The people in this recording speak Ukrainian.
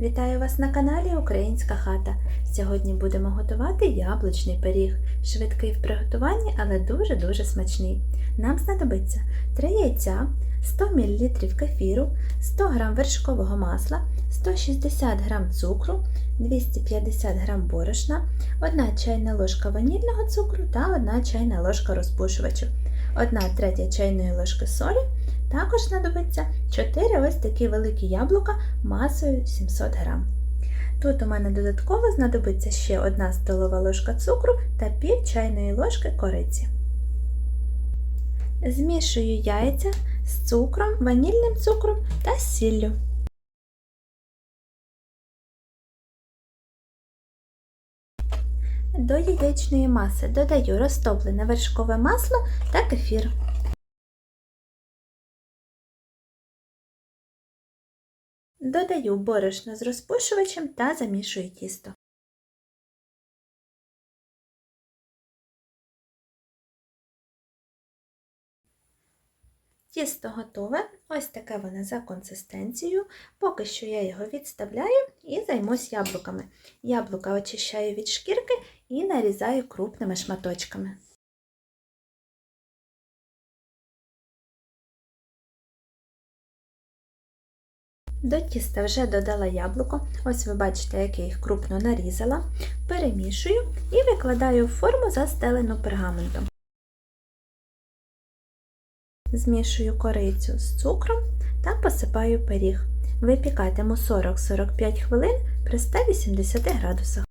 Вітаю вас на каналі Українська хата. Сьогодні будемо готувати яблучний пиріг. Швидкий в приготуванні, але дуже-дуже смачний. Нам знадобиться 3 яйця, 100 мл кефіру, 100 г вершкового масла, 160 г цукру, 250 г борошна, 1 чайна ложка ванільного цукру та 1 чайна ложка розпушувачу, 1 третя чайної ложки солі. Також знадобиться 4 ось такі великі яблука масою 700 г. Тут у мене додатково знадобиться ще 1 столова ложка цукру та пів чайної ложки кориці. Змішую яйця з цукром, ванільним цукром та сіллю. До яєчної маси додаю розтоплене вершкове масло та кефір. Додаю борошно з розпушувачем та замішую тісто. Тісто готове, ось таке воно за консистенцією. Поки що я його відставляю і займусь яблуками. Яблука очищаю від шкірки і нарізаю крупними шматочками. До тіста вже додала яблуко, ось ви бачите, як я їх крупно нарізала, перемішую і викладаю в форму застелену пергаментом. Змішую корицю з цукром та посипаю пиріг. Випікатиму 40-45 хвилин при 180 градусах.